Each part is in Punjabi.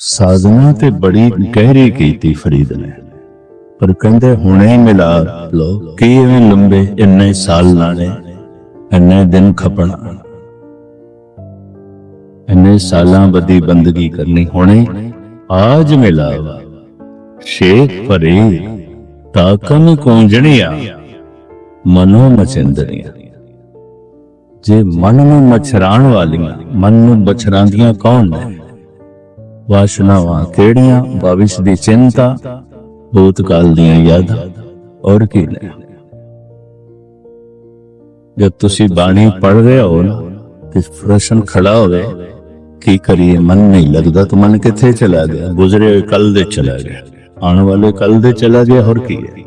ਸਾਧਨਾ ਤੇ ਬੜੀ ਗਹਿਰੀ ਕੀਤੀ ਫਰੀਦ ਨੇ। ਪਰ ਕਹਿੰਦੇ ਹੁਣੇ ਹੀ ਮਿਲਾ ਲੋ ਕੀ ਐਵੇਂ ਲੰਬੇ ਇੰਨੇ ਸਾਲ ਲਾਣੇ, ਇੰਨੇ ਦਿਨ ਖਪਣਾ। ਇੰਨੇ ਸਾਲਾਂ ਬੱਦੀ ਬੰਦਗੀ ਕਰਨੀ ਹੁਣੇ ਆਜ ਮਿਲਾਵਾ ਸ਼ੇਖ ਪਰੇ ਤਾਕਨ ਕੁੰਜਣੀਆਂ, ਮਨੋ ਮਚੰਦਰੀਆਂ। ਜੇ ਮਨ ਨੂੰ ਮਛਰਾਣ ਵਾਲੀਆਂ, ਮਨ ਨੂੰ ਬਛਰਾਂਦੀਆਂ ਕੌਣ ਨੇ? ਵਾਸ਼ਨਾਵਾਂ ਕਿਹੜੀਆਂ? ਭਵਿਸ਼ ਦੀ ਚਿੰਤਾ ਭੂਤਕਾਲ ਦੀਆਂ ਯਾਦਾਂ ਔਰ ਕੀ ਨੇ ਜਦ ਤੁਸੀਂ ਬਾਣੀ ਪੜ ਰਹੇ ਹੋ ਨਾ, ਤੇ ਪ੍ਰਸ਼ਨ ਖੜਾ ਹੋਵੇ, ਕੀ ਕਰੀਏ, ਮਨ ਨਹੀਂ ਲੱਗਦਾ ਤਾਂ ਮਨ ਕਿੱਥੇ ਚਲਾ ਗਿਆ? ਗੁਜ਼ਰੇ ਹੋਏ ਕੱਲ ਦੇ ਚਲਾ ਗਿਆ। ਆਉਣ ਵਾਲੇ ਕੱਲ ਦੇ ਚਲਾ ਗਿਆ, ਹੋਰ ਕੀ ਹੈ?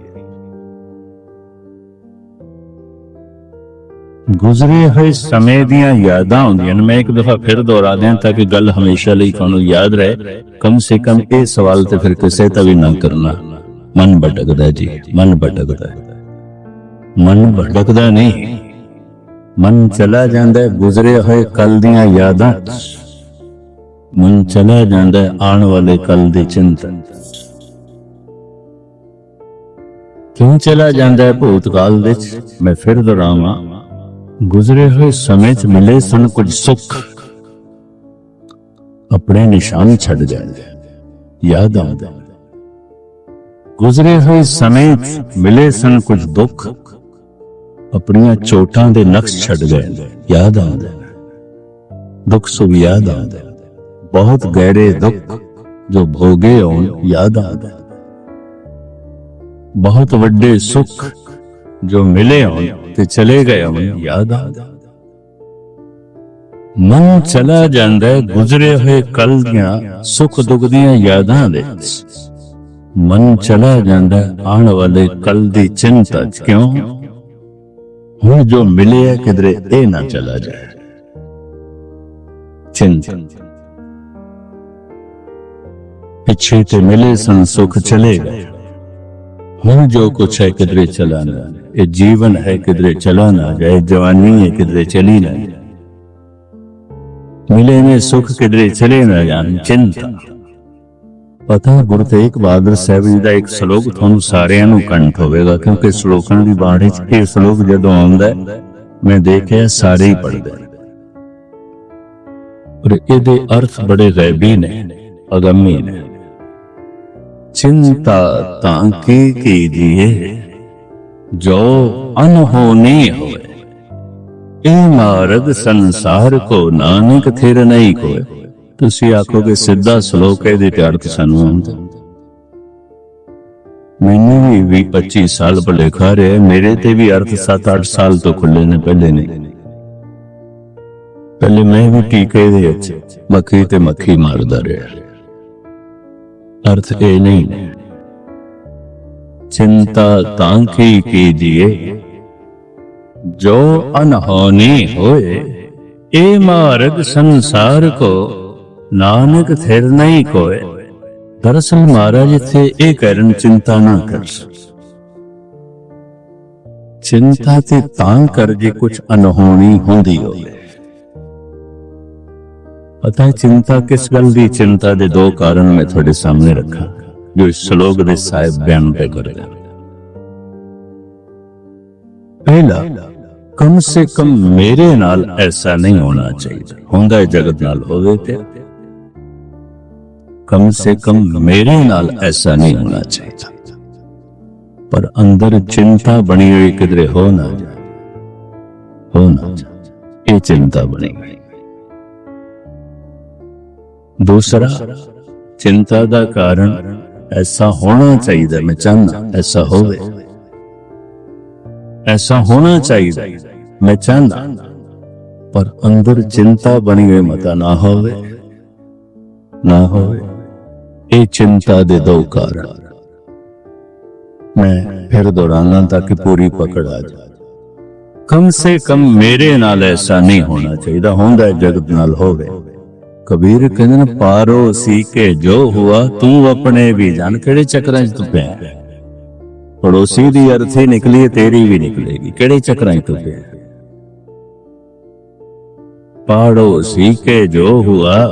ਗੁਜ਼ਰੇ ਹੋਏ ਸਮੇਂ ਦੀਆਂ ਯਾਦਾਂ ਆਉਂਦੀਆਂ ਨੇ। ਮੈਂ ਇੱਕ ਦਫਾ ਫਿਰ ਦੁਹਰਾ ਦਿਆਂ ਤਾਂ ਕਿ ਗੱਲ ਹਮੇਸ਼ਾ ਲਈ ਤੁਹਾਨੂੰ ਯਾਦ ਰਹੇ। ਕਮ ਸੇ ਕਮ ਇਹ ਸਵਾਲ ਤੇ ਫਿਰ ਕਿਸੇ ਤਾਂ ਵੀ ਨਾ ਕਰਨਾ। ਮਨ ਭਟਕਦਾ ਜੀ, ਮਨ ਭਟਕਦਾ। ਮਨ ਭਟਕਦਾ ਨਹੀਂ। ਮਨ ਚਲਾ ਜਾਂਦਾ ਗੁਜ਼ਰੇ ਹੋਏ ਕੱਲ ਦੀਆਂ ਯਾਦਾਂ ਮਨ ਚਲਾ ਜਾਂਦਾ ਆਉਣ ਵਾਲੇ ਕੱਲ ਦੇ ਚਿੰਤਨ ਕਿਉਂ ਚਲਾ ਜਾਂਦਾ ਹੈ ਭੂਤਕਾਲ ਵਿੱਚ ਮੈਂ ਫਿਰ ਦੁਹਰਾਵਾਂ। ਗੁਜ਼ਰੇ ਹੋਏ ਸਮੇਂ 'ਚ ਮਿਲੇ ਸਨ ਕੁਝ ਸੁੱਖ। ਆਪਣੇ ਨਿਸ਼ਾਨ ਛੱਡ ਜਾਂਦੇ ਯਾਦ ਆਉਂਦਾ ਗੁਜ਼ਰੇ ਹੋਏ ਸਮੇਂ 'ਚ ਮਿਲੇ ਸਨ ਕੁਝ ਦੁੱਖ। ਆਪਣੀਆਂ ਚੋਟਾਂ ਦੇ ਨਕਸ਼ ਛੱਡ ਗਏ ਯਾਦ ਆਉਂਦਾ ਦੁੱਖ ਸੁਭ ਯਾਦ ਆਉਂਦਾ ਬਹੁਤ ਗਹਿਰੇ ਦੁੱਖ ਜੋ ਭੋਗੇ ਹੋਣ ਯਾਦ ਆਉਂਦਾ ਬਹੁਤ ਵੱਡੇ ਸੁੱਖ ਜੋ ਮਿਲੇ ਹੋਣ ਤੇ ਚਲੇ ਗਏ ਹੋਣ ਯਾਦ। ਆਉਂਦਾ ਮਨ ਚਲਾ ਜਾਂਦਾ ਹੈ ਗੁਜ਼ਰੇ ਹੋਏ ਕੱਲ ਦੀਆਂ ਸੁੱਖ ਦੁੱਖ ਦੀਆਂ ਯਾਦਾਂ ਦੇ ਮਨ ਚਲਾ ਜਾਂਦਾ ਆਉਣ ਵਾਲੇ ਕੱਲ ਦੀ ਚਿੰਤਾ 'ਚ। ਕਿਉਂ? ਹੁਣ ਜੋ ਮਿਲਿਆ ਕਿਧਰੇ ਇਹ ਨਾ ਚਲਾ ਜਾਏ। ਚਿੰਤਾ। ਪਿੱਛੇ ਤੇ ਮਿਲੇ ਸਨ ਸੁੱਖ ਚਲੇ ਗਏ। ਹੁਣ ਜੋ ਕੁਛ ਹੈ ਕਿਧਰੇ ਚਲਾ ਨਾ। ਇਹ ਜੀਵਨ ਹੈ ਕਿਧਰੇ ਚਲਾ ਨਾ। ਜਾਏ ਜਵਾਨੀ ਹੈ ਕਿਧਰੇ ਚਲੀ ਨਾ। ਮਿਲੇ ਨੇ ਸੁਖ ਕਿਧਰੇ ਚਲੇ ਨਾ ਜਾਣ, ਚਿੰਤਾ। ਪਤਾ ਗੁਰੂ ਤੇਗ ਬਹਾਦਰ ਸਾਹਿਬ ਜੀ ਦਾ ਇੱਕ ਸ਼ਲੋਕ ਤੁਹਾਨੂੰ ਸਾਰਿਆਂ ਨੂੰ ਕੰਠ ਹੋਵੇਗਾ, ਕਿਉਂਕਿ ਸ਼ਲੋਕਾਂ ਦੀ ਬਾਣੀ 'ਚ ਇਹ ਸ਼ਲੋਕ ਜਦੋਂ ਆਉਂਦਾ ਮੈਂ ਦੇਖਿਆ ਸਾਰੇ ਹੀ ਪੜ੍ਹਦੇ ਪਰ ਇਹਦੇ ਅਰਥ ਬੜੇ ਗੈਬੀ ਨੇ, ਅਗੰਮੀ ਨੇ। चिंता तांके कीजिए जो अनहोनी होए ਇਹ ਮਾਰਗ ਸੰਸਾਰ ਕੋ ਨਾਨਕ ਥਿਰ ਨਹੀਂ ਕੋਏ ਤੁਸੀਂ ਆਖੋਗੇ ਸਿੱਧਾ ਸ਼ਲੋਕ ਇਹਦੇ ਤੇ ਅਰਥ ਸਾਨੂੰ ਆਉਂਦਾ ਮੈਨੂੰ ਵੀ ਵੀਹ 25 ਸਾਲ ਭੁਲੇਖਾ ਰਿਹਾ ਮੇਰੇ ਤੇ ਵੀ ਅਰਥ 7-8 ਸਾਲ ਤੋਂ ਖੁੱਲੇ ਨੇ ਪਹਿਲੇ ਨਹੀਂ ਪਹਿਲੇ ਮੈਂ ਵੀ ਟੀਕੇ ਦੇ ਵਿੱਚ ਮੱਖੀ ਤੇ ਮੱਖੀ ਮਾਰਦਾ ਰਿਹਾ अर्थ ये नहीं चिंता तांकी कीजिए जो अनहोनी होए ए मार्ग संसार को ਨਾਨਕ ਥਿਰ ਨਹੀਂ ਕੋਏ ਦਰਅਸਲ ਮਹਾਰਾਜ ਇੱਥੇ ਇਹ ਕਹਿਣ ਚਿੰਤਾ ਨਾ ਕਰ ਚਿੰਤਾ ਤੇ ਤਾਂ ਕਰ ਜੇ ਕੁਝ ਅਨਹੋਣੀ ਹੁੰਦੀ ਹੋਵੇ ਪਤਾ ਹੈ ਚਿੰਤਾ ਕਿਸ ਗੱਲ ਦੀ ਚਿੰਤਾ ਦੇ ਦੋ ਕਾਰਨ ਮੈਂ ਤੁਹਾਡੇ ਸਾਹਮਣੇ ਰੱਖਾਂ ਜੋ ਇਸ ਸ਼ਲੋਕ ਦੇ ਸਾਹਿਬ ਬਿਆਨ ਪੇ ਕਰੇਗਾ ਪਹਿਲਾ ਕਮ ਸੇ ਕਮ ਮੇਰੇ ਨਾਲ ਐਸਾ ਨਹੀਂ ਹੋਣਾ ਚਾਹੀਦਾ ਹੁੰਦਾ ਹੈ ਜਗਤ ਨਾਲ ਹੋਵੇ ਤੇ ਕਮ ਸੇ ਕਮ ਮੇਰੇ ਨਾਲ ਐਸਾ ਨਹੀਂ ਹੋਣਾ ਚਾਹੀਦਾ ਪਰ ਅੰਦਰ ਚਿੰਤਾ ਬਣੀ ਹੋਈ ਕਿਧਰੇ ਹੋ ਨਾ ਹੋ ਨਾ ਇਹ ਚਿੰਤਾ ਬਣੀ ਹੋਈ ਦੂਸਰਾ, ਚਿੰਤਾ ਦਾ ਕਾਰਨ ਐਸਾ ਹੋਣਾ ਚਾਹੀਦਾ, ਮੈਂ ਚਾਹੁੰਦਾ ਐਸਾ ਹੋਵੇ। ਐਸਾ ਹੋਣਾ ਚਾਹੀਦਾ, ਮੈਂ ਚਾਹੁੰਦਾ, ਪਰ ਅੰਦਰ ਚਿੰਤਾ ਬਣੀ ਹੋਈ ਮਤਾ ਨਾ ਹੋਵੇ। ਨਾ ਹੋਵੇ। ਇਹ ਚਿੰਤਾ ਦੇ ਦੋ ਕਾਰਨ। ਮੈਂ ਫਿਰ ਦੁਹਰਾਨਾ ਤਾਂ ਕਿ ਪੂਰੀ ਪਕੜ ਆ ਜਾਏ ਕਮ ਸੇ ਕਮ ਮੇਰੇ ਨਾਲ ਐਸਾ ਨਹੀਂ ਹੋਣਾ ਚਾਹੀਦਾ, ਹੁੰਦਾ ਜਗਤ ਨਾਲ ਹੋਵੇ। ਕਬੀਰ ਕਹਿੰਦੇ ਨੇ, ਪਾਰੋ ਸੀ ਕੇ ਜੋ ਹੁਆ, ਤੂੰ ਆਪਣੇ ਵੀ ਜਾਣ ਕਿਹੜੇ ਚੱਕਰਾਂ 'ਚ ਤੂੰ ਪਿਆ? ਪੜੋਸੀ ਦੀ ਅਰਥੇ ਨਿਕਲੀ, ਤੇਰੀ ਵੀ ਨਿਕਲੇਗੀ, ਕਿਹੜੇ ਚੱਕਰਾਂ 'ਚ ਤੂੰ ਪਿਆ? ਪਾੜੋ ਸੀ ਕੇ ਜੋ ਹੁਆ,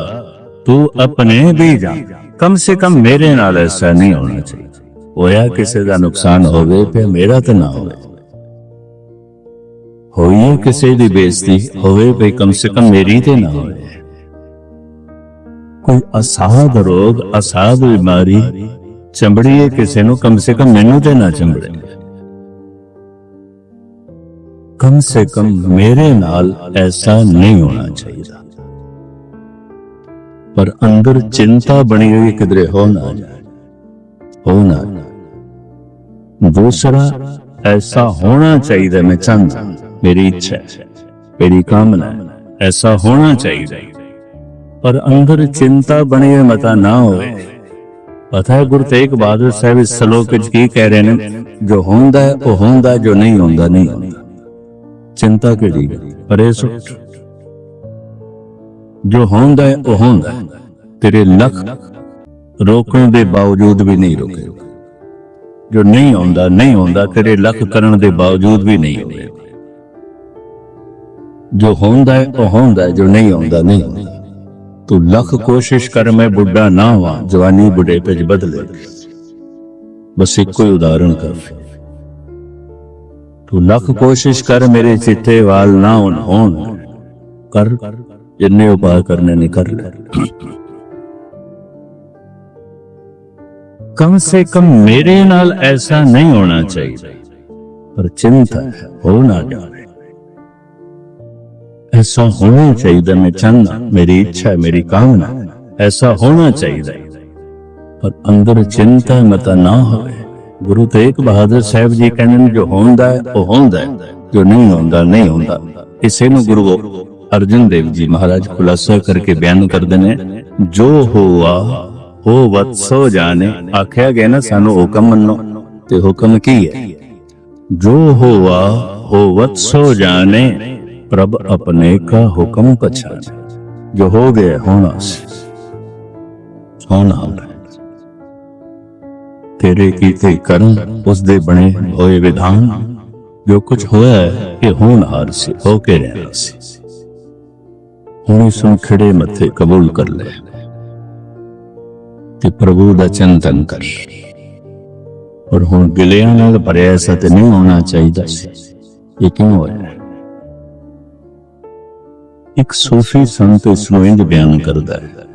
ਤੂੰ ਆਪਣੇ ਵੀ ਜਾ ਕਮ ਸੇ ਕਮ ਮੇਰੇ ਨਾਲ ਐਸਾ ਨਹੀਂ ਹੋਣਾ ਚਾਹੀਦਾ। ਹੋਇਆ ਕਿਸੇ ਦਾ ਨੁਕਸਾਨ ਹੋਵੇ ਤੇ ਮੇਰਾ ਤਾਂ ਨਾ ਹੋਵੇ। ਹੋਈਏ ਕਿਸੇ ਦੀ ਬੇਇੱਜ਼ਤੀ, ਹੋਵੇ ਭਈ ਕਮ ਸੇ ਕਮ ਮੇਰੀ ਤੇ ਨਾ ਹੋਵੇ। ਕੋਈ ਅਸਾਧ ਰੋਗ, ਅਸਾਧ ਬਿਮਾਰੀ, ਚੰਬੜੀਏ ਕਿਸੇ ਨੂੰ ਕਮ ਸੇ ਕਮ ਮੈਨੂੰ ਤੇ ਨਾ ਚੰਬੜੇ। ਕਮ ਸੇ ਕਮ ਮੇਰੇ ਨਾਲ ਐਸਾ ਨਹੀਂ ਹੋਣਾ ਚਾਹੀਦਾ। ਪਰ ਅੰਦਰ ਚਿੰਤਾ ਬਣੀ ਹੋਈ ਕਿਧਰੇ ਹੋ ਨਾ ਹੋ ਨਾ ਦੂਸਰਾ, ਐਸਾ ਹੋਣਾ ਚਾਹੀਦਾ ਮੈਂ ਚਾਹੁੰਦਾ। ਮੇਰੀ ਇੱਛਾ ਮੇਰੀ ਕਾਮਨਾ ਐਸਾ ਹੋਣਾ ਚਾਹੀਦਾ। ਪਰ ਅੰਦਰ ਚਿੰਤਾ ਬਣੇ ਮਤਾ ਨਾ ਹੋਵੇ। ਪਤਾ ਹੈ ਗੁਰੂ ਤੇਗ ਬਹਾਦਰ ਸਾਹਿਬ ਇਸ ਸ਼ਲੋਕ ਵਿੱਚ ਕੀ ਕਹਿ ਰਹੇ ਨੇ? ਜੋ ਹੁੰਦਾ ਹੈ, ਉਹ ਹੁੰਦਾ, ਜੋ ਨਹੀਂ ਹੁੰਦਾ, ਨਹੀਂ ਚਿੰਤਾ ਕਿਹੜੀ? ਪਰੇ ਸੁੱਟ ਜੋ ਹੁੰਦਾ ਹੈ, ਉਹ ਹੁੰਦਾ ਤੇਰੇ ਲੱਖ ਰੋਕਣ ਦੇ ਬਾਵਜੂਦ ਵੀ ਨਹੀਂ ਰੁਕੇ। ਜੋ ਨਹੀਂ ਹੁੰਦਾ ਨਹੀਂ ਹੁੰਦਾ ਤੇਰੇ ਲੱਖ ਕਰਨ ਦੇ ਬਾਵਜੂਦ ਵੀ ਨਹੀਂ ਹੋਵੇ ਜੋ ਹੁੰਦਾ ਹੈ, ਉਹ ਹੁੰਦਾ ਜੋ ਨਹੀਂ ਹੁੰਦਾ ਨਹੀਂ ਹੁੰਦਾ ਤੂੰ ਲੱਖ ਕੋਸ਼ਿਸ਼ ਕਰ, ਮੈਂ ਬੁੱਢਾ ਨਾ ਹਾਂ ਜਵਾਨੀ ਬੁਢੇਪੇ 'ਚ ਬਦਲੇ। ਬਸ ਇੱਕੋ ਹੀ ਉਦਾਹਰਣ ਕਰ। ਤੂੰ ਲੱਖ ਕੋਸ਼ਿਸ਼ ਕਰ, ਮੇਰੇ ਚਿੱਟੇ ਵਾਲ ਨਾ ਹੋਣ ਕਰ, ਜਿੰਨੇ ਉਪਾਅ ਕਰਨੇ ਨੇ ਕਰ ਲੈ। ਕਮ ਸੇ ਕਮ ਮੇਰੇ ਨਾਲ ਐਸਾ ਨਹੀਂ ਹੋਣਾ ਚਾਹੀਦਾ। ਪਰ ਚਿੰਤਾ ਹੋ ਨਾ ਜਾਵੇ ऐसा होना चाहिए मैं चाहना मेरी इच्छा है मेरी कामना है, ऐसा होना चाहिए पर अंदर चिंता मता ना होवे गुरु तेग बहादुर साहब जी कहते ਨੇ ਜੋ ਹੁੰਦਾ ਹੈ ਉਹ ਹੁੰਦਾ ਹੈ ਜੋ ਨਹੀਂ ਹੁੰਦਾ ਨਹੀਂ ਹੁੰਦਾ ਇਸੇ ਨੂੰ ਗੁਰੂ ਅਰਜਨ ਦੇਵ ਜੀ ਮਹਾਰਾਜ ਖੁਲਾਸਾ ਕਰਕੇ ਬਿਆਨ ਕਰਦੇ ਨੇ ਜੋ ਹੋਆ ਹੋ ਵਤਸੋ ਜਾਣੇ ਆਖਿਆ ਗਿਆ ਨਾ ਸਾਨੂੰ ਹੁਕਮ ਮੰਨੋ ਤੇ ਹੁਕਮ ਕੀ ਹੈ ਜੋ ਹੋਆ ਹੋ ਵਤਸੋ ਜਾਣੇ ਪ੍ਰਭ ਆਪਣੇ ਕਾ ਹੁਕਮ ਪਛਾਣੇ। ਜੋ ਹੋ ਗਿਆ ਹੋਣਾ ਹੋਣਾ ਤੇਰੇ ਕੀਤੇ ਕਰਮ ਉਸ ਦੇ ਬਣੇ ਹੋਏ ਵਿਧਾਨ, ਜੋ ਕੁਝ ਹੋਇਆ ਹੈ, ਇਹ ਹੋਣਹਾਰ ਸੀ, ਹੋ ਕੇ ਰਹਿਣਾ ਸੀ। ਹੁਣ ਇਸ ਨੂੰ ਖੜੇ ਮੱਥੇ ਕਬੂਲ ਕਰ ਲੈ। ਤੇ ਪ੍ਰਭੂ ਦਾ ਚਿੰਤਨ ਕਰ ਔਰ ਹੁਣ ਗਿਲਿਆਂ ਨਾਲ ਭਰਿਆ ਐਸਾ ਤੇ ਨਹੀਂ ਹੋਣਾ ਚਾਹੀਦਾ ਸੀ। ਇਹ ਕਿਉਂ ਹੋਇਆ? ਇੱਕ ਸੂਫੀ ਸੰਤ ਇਸ ਨੂੰ ਇੰਜ ਬਿਆਨ ਕਰਦਾ ਹੈ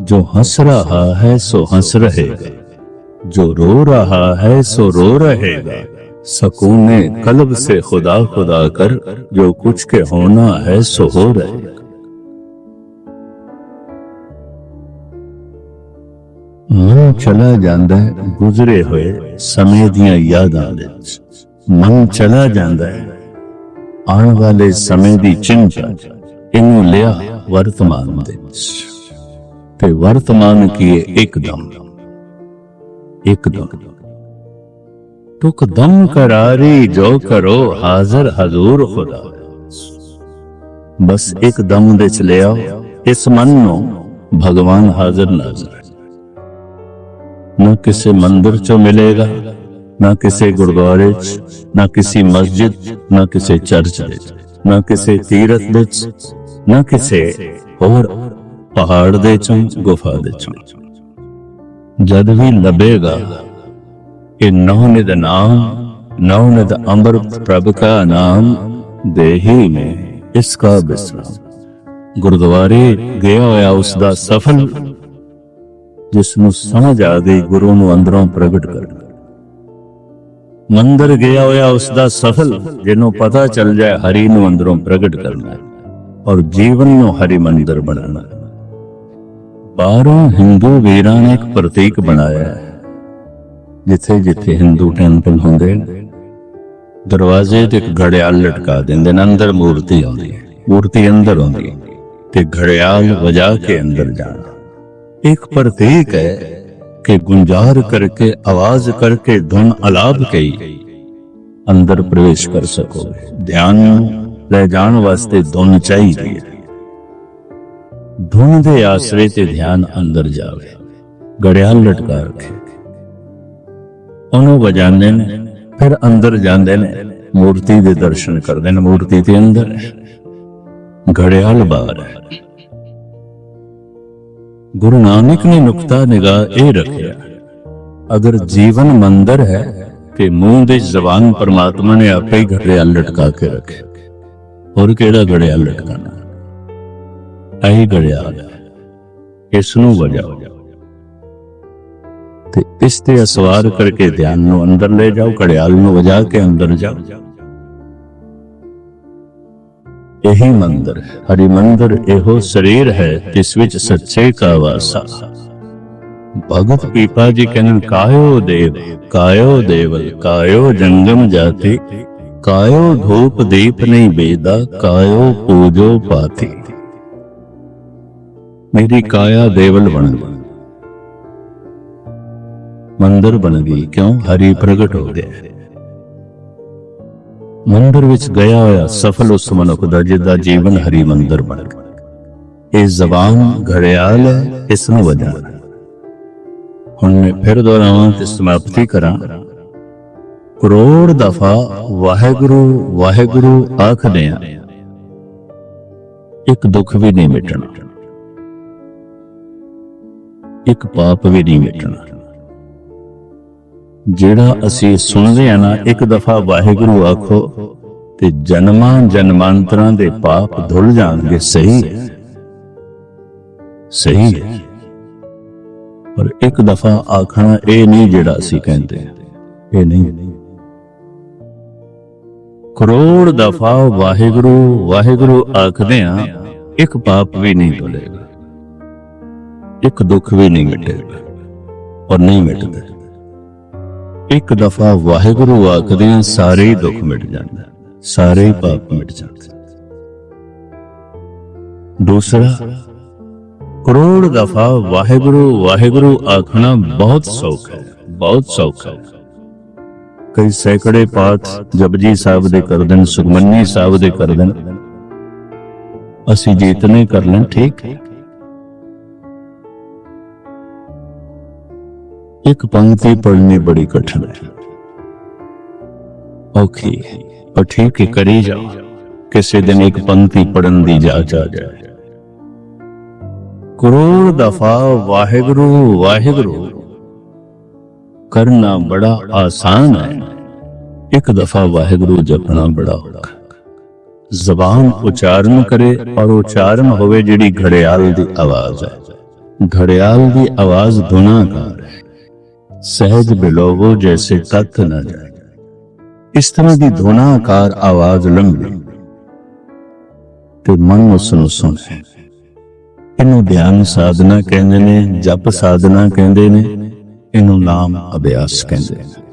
ਜੋ ਹੱਸ ਰਹਾ ਹੈ ਸੋ ਹੱਸ ਰਹੇਗਾ जो रो रहा है सो रो रहेगा सकून कल्ब से खुदा खुदा कर जो कुछ के होना है सो हो रहेगा ਮਨ ਚਲਾ ਜਾਂਦਾ ਹੈ ਗੁਜ਼ਰੇ ਹੋਏ ਸਮੇਂ ਦੀਆਂ ਯਾਦਾਂ ਵਿੱਚ ਮਨ ਚਲਾ ਜਾਂਦਾ ਹੈ ਆਉਣ ਵਾਲੇ ਸਮੇਂ ਦੀ ਚਿੰਤਾ ਇਹਨੂੰ ਲਿਆ ਵਰਤਮਾਨ ਦੇ ਵਿੱਚ ਤੇ ਵਰਤਮਾਨ ਕੀ ਹੈ ਇੱਕਦਮ ਇੱਕਦਮ ਤੁਕ ਦਮ ਕਰਾਰੀ ਜੋ ਕਰੋ ਹਾਜ਼ਰ ਹਜ਼ੂਰ ਖੁਦਾ ਬਸ ਇੱਕ ਦਮ ਦੇ ਚ ਲਿਆਓ ਇਸ ਮਨ ਨੂੰ ਭਗਵਾਨ ਹਾਜ਼ਰ ਨਾਜ਼ਰ ਨਾ ਕਿਸੇ ਮੰਦਿਰ ਚੋਂ ਮਿਲੇਗਾ ਨਾ ਕਿਸੇ ਗੁਰਦੁਆਰੇ ਚ ਨਾ ਕਿਸੇ ਮਸਜਿਦ ਨਾ ਕਿਸੇ ਚਰਚ ਵਿੱਚ ਨਾ ਕਿਸੇ ਤੀਰਥ ਵਿੱਚ, ਨਾ ਕਿਸੇ ਹੋਰ ਪਹਾੜ ਦੇ ਚੋਂ, ਗੁਫਾ ਦੇ ਚੋਂ। ਜਦ ਵੀ ਲੱਭੇਗਾ, ਇਹ ਨੌਨਿਦ ਨਾਮ, ਨੌਨਿਦ ਅੰਮ੍ਰਿਤ ਪ੍ਰਭ ਕਾ ਨਾਮ, ਦੇਹੀ ਮੇ ਇਸਕਾ ਬਿਸਰਾਮ ਗੁਰਦੁਆਰੇ ਗਿਆ ਹੋਇਆ ਉਸ ਦਾ ਸਫਲ, ਜਿਸ ਨੂੰ ਸਮਝ ਆ ਗਈ ਗੁਰੂ ਨੂੰ ਅੰਦਰੋਂ ਪ੍ਰਗਟ ਕਰ ਮੰਦਰ ਗਿਆ ਹੋਇਆ ਉਸ ਦਾ ਸਫਲ, ਜਿਹਨੂੰ ਪਤਾ ਚੱਲ ਜਾਏ ਹਰੀ ਨੂੰ ਅੰਦਰੋਂ ਪ੍ਰਗਟ ਕਰਨਾ ਔਰ ਜੀਵਨ ਨੂੰ ਹਰੀ ਮੰਦਰ ਬਣਾਉਣਾ ਹੈ। ਹਿੰਦੂ ਵੀਰਾਂ ਨੇ ਇੱਕ ਪ੍ਰਤੀਕ ਬਣਾਇਆ ਜਿੱਥੇ ਜਿੱਥੇ ਹਿੰਦੂ ਟੈਂਪਲ ਹੁੰਦੇ ਦਰਵਾਜ਼ੇ ਤੇ ਇੱਕ ਘੜਿਆਲ ਲਟਕਾ ਦਿੰਦੇ ਨੇ, ਅੰਦਰ ਮੂਰਤੀ ਆਉਂਦੀ ਹੈ, ਮੂਰਤੀ ਅੰਦਰ ਆਉਂਦੀ ਹੈ ਤੇ ਘੜਿਆਲ ਵਜਾ ਕੇ ਅੰਦਰ ਜਾਣਾ। ਇੱਕ ਪ੍ਰਤੀਕ ਹੈ कि गुंजार करके आवाज करके धुन अलाप कई अंदर प्रवेश कर सकोगे ध्यान ले जान वास्ते धुन चाहिए धुन दे आसरे ते ध्यान अंदर जावे घड़ियाल लटका रखे ਉਹਨੂੰ ਵਜਾਉਂਦੇ ਨੇ ਫਿਰ ਅੰਦਰ ਜਾਂਦੇ ਨੇ ਮੂਰਤੀ ਦੇ ਦਰਸ਼ਨ ਕਰਦੇ ਨੇ ਮੂਰਤੀ ਦੇ ਅੰਦਰ ਹੈ ਘੜਿਆਲ ਬਾਹਰ ਹੈ ਗੁਰੂ ਨਾਨਕ ਨੇ ਨੁਕਤਾ, ਨਿਗਾਹ ਇਹ ਰੱਖਿਆ, ਅਗਰ ਜੀਵਨ ਮੰਦਰ ਹੈ ਤੇ ਮੂੰਹ ਦੇ ਜ਼ਬਾਨ ਪਰਮਾਤਮਾ ਨੇ ਆਪੇ ਹੀ ਘੜਿਆਲ ਲਟਕਾ ਕੇ ਰੱਖਿਆ। ਹੋਰ ਕਿਹੜਾ ਘੜਿਆਲ ਲਟਕਾਣਾ ਐਹੀ ਘੜਿਆਲ ਹੈ ਇਸ ਨੂੰ ਵਜਾਓ। ਤੇ ਇਸ ਤੇ ਅਸਵਾਰ ਕਰਕੇ ਧਿਆਨ ਨੂੰ ਅੰਦਰ ਲੈ ਜਾਓ, ਘੜਿਆਲ ਨੂੰ ਵਜਾ ਕੇ ਅੰਦਰ ਜਾਓ। ਇਹੀ ਮੰਦਰ ਹਰੀ ਮੰਦਰ ਇਹੋ ਸਰੀਰ ਹੈ, ਜਿਸ ਵਿੱਚ ਸੱਚੇ ਕਾ ਵਾਸਾ ਭਗਤ ਪੀਪਾ ਜੀ ਕਹਿੰਦੇ ਕਾਇਓ ਦੇਵ, ਕਾਇਓ ਦੇਵਲ, ਕਾਇਓ ਜੰਗਮ ਜਾਤੀ, ਕਾਇਓ ਧੂਪ ਦੀਪ ਨਹੀਂ ਬੇਦਾ ਕਾਇਓ ਪੂਜੋ ਪਾਤੀ। ਮੇਰੀ ਕਾਇਆ ਦੇਵਲ ਬਣ ਗਈ। ਮੰਦਰ ਬਣ ਗਈ। ਕਿਉਂ? ਹਰੀ ਪ੍ਰਗਟ ਹੋ ਗਿਆ। ਮੰਦਰ ਵਿੱਚ ਗਿਆ ਹੋਇਆ ਸਫਲ ਉਸ ਮਨੁੱਖ ਦਾ, ਜਿਹਦਾ ਜੀਵਨ ਹਰੀ ਮੰਦਰ ਬਣ ਗਿਆ। ਇਹ ਜ਼ਬਾਨ ਘੜਿਆਲ ਹੈ, ਇਸ ਨੂੰ ਵਜਾਣਾ ਹੁਣ ਮੈਂ ਫਿਰ ਦੁਹਰਾਵਾਂ ਤੇ ਸਮਾਪਤੀ ਕਰਾਂ। ਕਰੋੜ ਦਫਾ ਵਾਹਿਗੁਰੂ ਵਾਹਿਗੁਰੂ ਆਖਦੇ ਆ ਇੱਕ ਦੁੱਖ ਵੀ ਨਹੀਂ ਮਿਟਣਾ। ਇੱਕ ਪਾਪ ਵੀ ਨਹੀਂ ਮਿਟਣਾ। ਜਿਹੜਾ ਅਸੀਂ ਸੁਣਦੇ ਆ ਨਾ, ਇੱਕ ਦਫਾ ਵਾਹਿਗੁਰੂ ਆਖੋ, ਤੇ ਜਨਮਾਂ ਜਨਮਾਂਤਰਾਂ ਦੇ ਪਾਪ ਧੁੱਲ ਜਾਣਗੇ, ਸਹੀ ਹੈ। ਸਹੀ ਹੈ। ਪਰ ਇੱਕ ਦਫਾ ਆਖਣਾ ਇਹ ਨਹੀਂ ਜਿਹੜਾ ਅਸੀਂ ਕਹਿੰਦੇ ਇਹ ਨਹੀਂ। ਕਰੋੜ ਦਫਾ ਵਾਹਿਗੁਰੂ ਵਾਹਿਗੁਰੂ ਆਖਦੇ ਆ, ਇੱਕ ਪਾਪ ਵੀ ਨਹੀਂ ਧੁਲੇਗਾ, ਇੱਕ ਦੁੱਖ ਵੀ ਨਹੀਂ ਮਿਟੇਗਾ, ਔਰ ਨਹੀਂ ਮਿਟਦਾ। ਇੱਕ ਦਫਾ ਵਾਹਿਗੁਰੂ ਆਖਦੇ ਆ ਸਾਰੇ ਦੁੱਖ ਮਿਟ ਜਾਂਦੇ ਸਾਰੇ ਪਾਪ ਮਿਟ ਜਾਂਦੇ ਦੂਸਰਾ, ਕਰੋੜ ਦਫਾ ਵਾਹਿਗੁਰੂ ਵਾਹਿਗੁਰੂ ਆਖਣਾ ਬਹੁਤ ਸੌਖ ਹੈ, ਬਹੁਤ ਸੌਖ ਹੈ। ਕਈ ਸੈਂਕੜੇ ਪਾਠ ਜਪਜੀ ਸਾਹਿਬ ਦੇ ਕਰ ਦੇਣ, ਸੁਖਮਨੀ ਸਾਹਿਬ ਦੇ ਕਰ ਦੇਣ। ਅਸੀਂ ਜੀਤਨੇ ਕਰ ਲੈਣ, ਠੀਕ ਹੈ। ਇੱਕ ਪੰਕਤੀ ਪੜ੍ਹਨੀ ਬੜੀ ਕਠਿਨ ਹੈ। ਔਖੀ ਪਰ ਠੀਕ ਹੈ ਕਰੀ ਜਾਓ। ਕਿਸੇ ਦਿਨ ਇੱਕ ਪੰਕਤੀ ਪੜਨ ਦੀ ਜਾਚ ਆ ਜਾਏ। ਕਰੋੜ ਦਫਾ ਵਾਹਿਗੁਰੂ ਵਾਹਿਗੁਰੂ, ਕਰਨਾ ਬੜਾ ਆਸਾਨ ਹੈ। ਇੱਕ ਦਫਾ ਵਾਹਿਗੁਰੂ ਜਪਣਾ ਬੜਾ ਔਖਾ ਜ਼ਬਾਨ ਉਚਾਰਨ ਕਰੇ ਔਰ ਉਚਾਰਨ ਹੋਵੇ ਜਿਹੜੀ ਘੜਿਆਲ ਦੀ ਆਵਾਜ਼ ਹੈ। ਘੜਿਆਲ ਦੀ ਆਵਾਜ਼ ਧੁਨਾਕਾਰ ਸਹਿਜ ਬਿਲੋਵੋ ਜੈਸੇ ਤਤ ਨਾ ਜਾਏ। ਇਸ ਤਰ੍ਹਾਂ ਦੀ ਧੁਨਾਕਾਰ ਆਵਾਜ਼ ਲੰਘੇ ਤੇ ਮਨ ਉਸ ਨੂੰ ਸੁਣੇ ਇਹਨੂੰ ਧਿਆਨ ਸਾਧਨਾ ਕਹਿੰਦੇ ਨੇ, ਜਪ ਸਾਧਨਾ ਕਹਿੰਦੇ ਨੇ, ਇਹਨੂੰ ਨਾਮ ਅਭਿਆਸ ਕਹਿੰਦੇ ਨੇ।